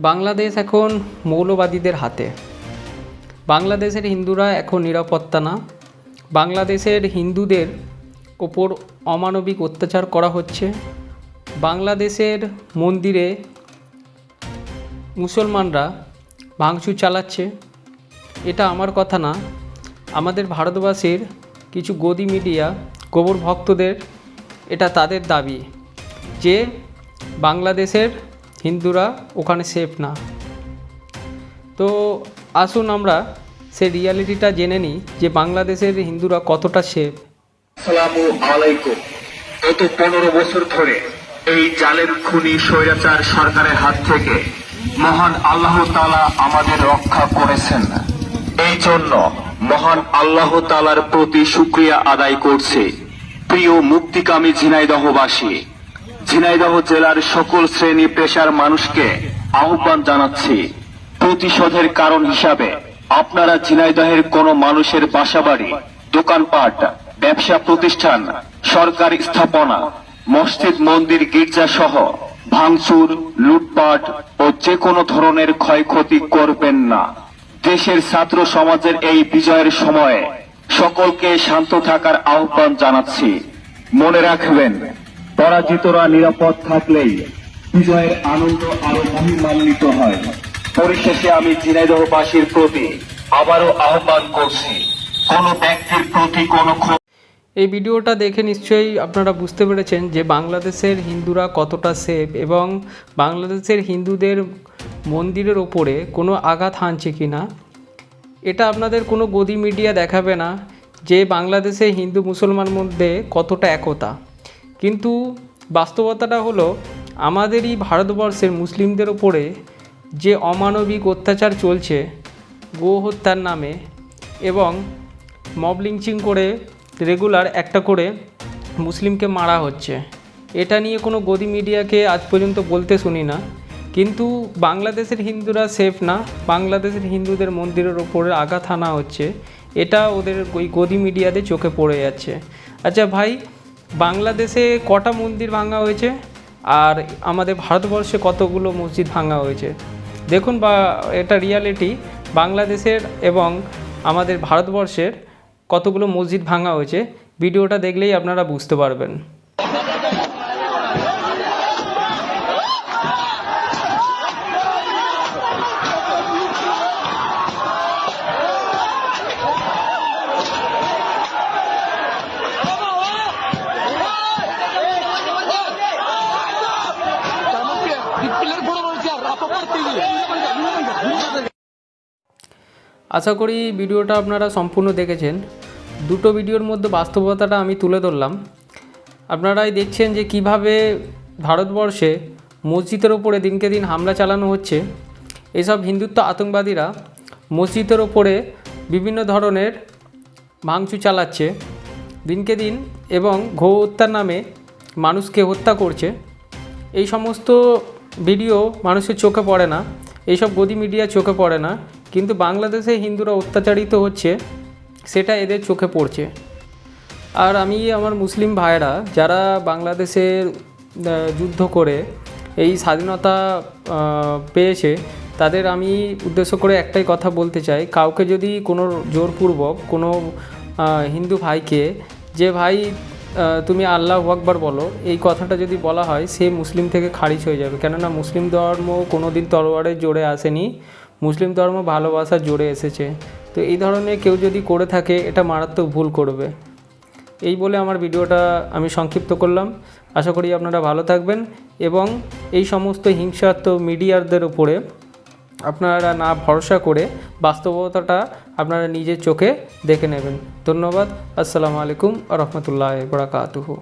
বাংলাদেশ এখন মৌলবাদীদের হাতে। বাংলাদেশের হিন্দুরা এখন নিরাপত্তা না। বাংলাদেশের হিন্দুদের ওপর অমানবিক অত্যাচার করা হচ্ছে। বাংলাদেশের মন্দিরে মুসলমানরা ভাঙচুর চালাচ্ছে। এটা আমার কথা না। আমাদের ভারতবাসীর কিছু গদি মিডিয়া, গোবর ভক্তদের এটা তাদের দাবি যে বাংলাদেশের হিন্দুরা ওখানে সেফ না। তো আসুন আমরা সেই রিয়ালিটিটা জেনে নিই যে বাংলাদেশের হিন্দুরা কতটা সেফ গত পনেরো বছর ধরে এই জালের খুনি, স্বৈরাচার সরকারের হাত থেকে মহান আল্লাহ তালা আমাদের রক্ষা করেছেন। এই জন্য মহান আল্লাহ তালার প্রতি শুক্রিয়া আদায় করছে। প্রিয় মুক্তিকামী ঝিনাইদহবাসী ঝিনাইদহ জেলার সকল শ্রেণি পেশার মানুষকে আহ্বান জানাচ্ছি। প্রতিশোধের কারণ হিসাবে আপনারা ঝিনাইদহের কোন মানুষের বাসাবাড়ি, দোকানপাট, ব্যবসা প্রতিষ্ঠান, সরকারি স্থাপনা, মসজিদ, মন্দির গির্জা সহ ভাঙচুর, লুটপাট ও যে কোনো ধরনের ক্ষয়ক্ষতি করবেন না। দেশের ছাত্র সমাজের এই বিজয়ের সময়ে সকলকে শান্ত থাকার আহ্বান জানাচ্ছি। মনে রাখবেন পরাজিতরা নিরাপদ থাকলেই বিজয়ের আনন্দ আরও মহিমান্বিত হয়। পরিশেষে আমি ঝিনাইদহবাসীর প্রতি আবারও আহ্বান করছি, কোন ব্যক্তির প্রতি কোনো এই ভিডিওটা দেখে নিশ্চয়ই আপনারা বুঝতে পেরেছেন যে বাংলাদেশের হিন্দুরা কতটা সেফ এবং বাংলাদেশের হিন্দুদের মন্দিরের ওপরে কোনো আঘাত হানছে কি না এটা আপনাদের কোনো গদি মিডিয়া দেখাবে না যে বাংলাদেশে হিন্দু মুসলমান মধ্যে কতটা একতা। কিন্তু বাস্তবতাটা হলো আমাদেরই ভারতবর্ষের মুসলিমদের ওপরে যে অমানবিক অত্যাচার চলছে, গো হত্যার নামে এবং মব লিঞ্চিং করে রেগুলার একটা করে মুসলিমকে মারা হচ্ছে। এটা নিয়ে কোনো গদি মিডিয়াকে আজ পর্যন্ত বলতে শুনি না। কিন্তু বাংলাদেশের হিন্দুরা সেফ না, বাংলাদেশের হিন্দুদের মন্দিরের ওপরে আঘাত হানা হচ্ছে, এটা ওদের ওই গদি মিডিয়াতে চোখে পড়ে যাচ্ছে। আচ্ছা ভাই বাংলাদেশে কটা মন্দির ভাঙা হয়েছে? আর আমাদের ভারতবর্ষে কতগুলো মসজিদ ভাঙা হয়েছে? দেখুন বা, এটা রিয়ালিটি বাংলাদেশের এবং আমাদের ভারতবর্ষের কতগুলো মসজিদ ভাঙা হয়েছে? ভিডিওটা দেখলেই আপনারা বুঝতে পারবেন। আশা করি ভিডিওটা আপনারা সম্পূর্ণ দেখেছেন। দুটো ভিডিওর মধ্যে বাস্তবতাটা আমি তুলে ধরলাম। আপনারাই দেখছেন যে কীভাবে ভারতবর্ষে মসজিদের ওপরে দিনকে দিন হামলা চালানো হচ্ছে। এসব হিন্দুত্ব আতঙ্কবাদীরা মসজিদের ওপরে বিভিন্ন ধরনের ভাঙচুর চালাচ্ছে। দিনকে দিন এবং ঘো হত্যার নামে মানুষকে হত্যা করছে। এই সমস্ত ভিডিও মানুষের চোখে পড়ে না। এইসব গদি মিডিয়া চোখে পড়ে না। কিন্তু বাংলাদেশে হিন্দুরা অত্যাচারিত হচ্ছে, সেটা এদের চোখে পড়ছে। আর আমি আমার মুসলিম ভাইরা যারা বাংলাদেশের যুদ্ধ করে এই স্বাধীনতা পেয়েছে, তাদের আমি উদ্দেশ্য করে একটাই কথা বলতে চাই। কাউকে যদি কোনো জোরপূর্বক কোনো হিন্দু ভাইকে যে, ভাই তুমি আল্লাহ আকবর বলো এই কথাটা যদি বলা হয়, সে মুসলিম থেকে খারিজ হয়ে যাবে। কেননা মুসলিম ধর্ম কোনো দিন তরোয়ারের জোরে আসেনি। মুসলিম ধর্ম ভালোবাসা জোরে এসেছে। তো এই ধরনের কেউ যদি করে থাকে, এটা মারাত্মক ভুল করবে। এই বলে আমার ভিডিওটা আমি সংক্ষিপ্ত করলাম। আশা করি আপনারা ভালো থাকবেন এবং এই সমস্ত হিংসাত্মক মিডিয়ারদের উপরে আপনারা না ভরসা করে বাস্তবতাটা আপনারা নিজের চোখে দেখে নেবেন। ধন্যবাদ। আসসালামু আলাইকুম রহমতুল্লাহ বরাকাতুহু।